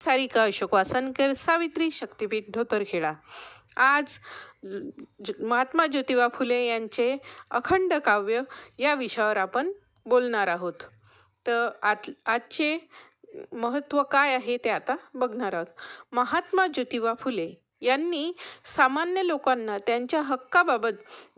सारिका अशोक वासनकर सावित्री शक्तीपीठ धोतरखेडा. आज महात्मा ज्योतिबा फुले यांचे अखंड काव्य या विषयावर आपण बोलणार आहोत. तर आत आजचे महत्त्व काय आहे ते आता बघणार आहोत. महात्मा ज्योतिबा फुले यांनी सामान्य लोकांना त्यांच्या हक्काबाबत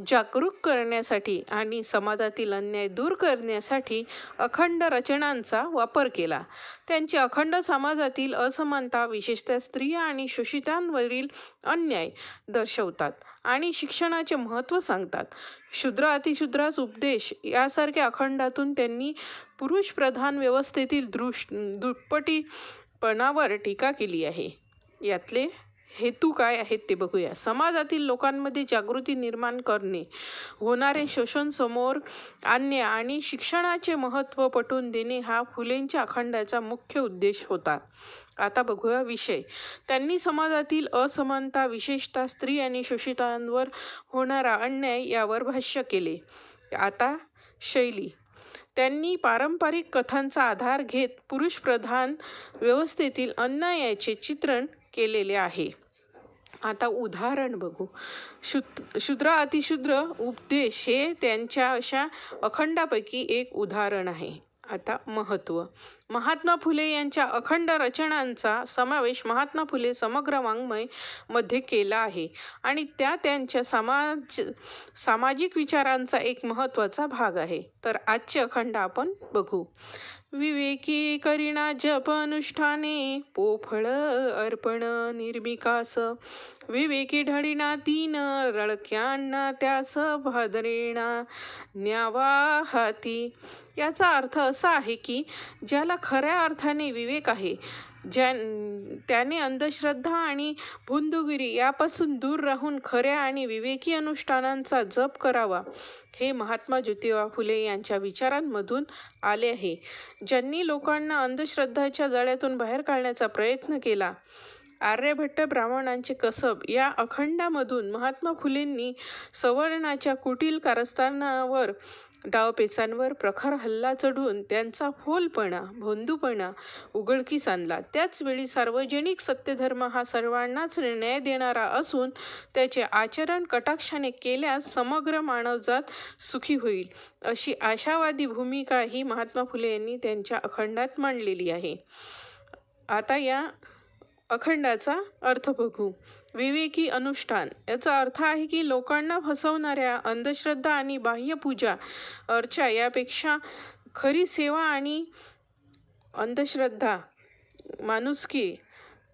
जागरूक करण्यासाठी आणि समाजातील अन्याय दूर करण्यासाठी अखंड रचनांचा वापर केला. त्यांचे अखंड समाजातील असमानता विशेषतः स्त्रिया आणि शोषितांवरील अन्याय दर्शवतात आणि शिक्षणाचे महत्त्व सांगतात. शूद्र अतिशूद्रास उपदेश यासारख्या अखंडातून त्यांनी पुरुषप्रधान व्यवस्थेतील दृश दुप्पटीपणावर टीका केली आहे. यातले हेतू काय आहेत ते बघूया. समाजातील लोकांमध्ये जागृती निर्माण करणे होणारे शोषण समोर आणणे आणि शिक्षणाचे महत्त्व पटवून देणे हा फुलेंच्या अखंडाचा मुख्य उद्देश होता. आता बघूया विषय. त्यांनी समाजातील असमानता विशेषतः स्त्री आणि शोषितांवर होणारा अन्याय यावर भाष्य केले. आता शैली. त्यांनी पारंपरिक कथांचा आधार घेत पुरुषप्रधान व्यवस्थेतील अन्यायाचे चित्रण केलेले आहे. आता उदाहरण बघू. शुद शूद्र अतिशूद्र उपदेश हे त्यांच्या अशा अखंडापैकी एक उदाहरण आहे. आता महत्त्व महात्मा फुले यांच्या अखंड रचनांचा समावेश महात्मा फुले समग्र वाङ्मयमध्ये केला आहे आणि त्या त्यांच्या समाज सामाजिक विचारांचा एक महत्त्वाचा भाग आहे. तर आजचे अखंड आपण बघू. विवेकी करिणा जप अनुष्ठाने पोफळ अर्पण निर्मिकास विवेकी ढळिना तीन रळक्यांना त्यास भादरेणा न्यावा हाती. याचा अर्थ असा आहे की ज्याला खऱ्या अर्थाने विवेक आहे ज्या त्याने अंधश्रद्धा आणि भुंदुगिरी यापासून दूर राहून खऱ्या आणि विवेकी अनुष्ठानांचा जप करावा हे महात्मा ज्योतिबा फुले यांच्या विचारांमधून आले आहे. ज्यांनी लोकांना अंधश्रद्धाच्या जाळ्यातून बाहेर काढण्याचा प्रयत्न केला आर्यभट्ट ब्राह्मणांचे कसब या अखंडामधून महात्मा फुलेंनी सवर्णाच्या कुटील कारस्थानावर डावपेचांवर प्रखर हल्ला चढवून त्यांचा फोलपणा भोंदूपणा उघडकीस आणला. त्याचवेळी सार्वजनिक सत्यधर्म हा सर्वांनाच न्याय देणारा असून त्याचे आचरण कटाक्षाने केल्यास समग्र मानवजात सुखी होईल. अशी आशावादी भूमिका ही महात्मा फुले यांनी त्यांच्या अखंडात मांडलेली आहे. आता या अखंडाचा अर्थ बघू. विवेकी अनुष्ठान. याचा अर्थ आहे की लोकांना फसवणाऱ्या अंधश्रद्धा आणि बाह्यपूजा अर्चा यापेक्षा खरी सेवा आणि अंधश्रद्धा माणुसकी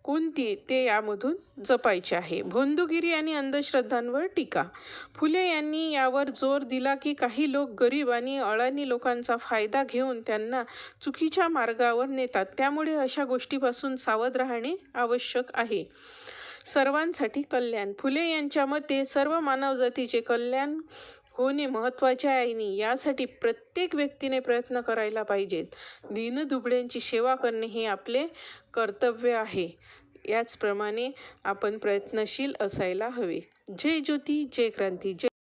कोणती ते यामधून जपायचे आहे. भोंदूगिरी आणि अंधश्रद्धांवर टीका. फुले यांनी यावर जोर दिला की काही लोक गरीब आणि अळानी लोकांचा फायदा घेऊन त्यांना चुकीच्या मार्गावर नेतात. त्यामुळे अशा गोष्टीपासून सावध राहणे आवश्यक आहे. सर्वांसाठी कल्याण. फुले यांच्या मते सर्व मानवजातीचे कल्याण होणे महत्त्वाचे आहे नि यासाठी प्रत्येक व्यक्तीने प्रयत्न करायला पाहिजेत. दीनदुबळ्यांची सेवा करणे हे आपले कर्तव्य आहे. याचप्रमाणे आपण प्रयत्नशील असायला हवे. जय ज्योती जय क्रांती जय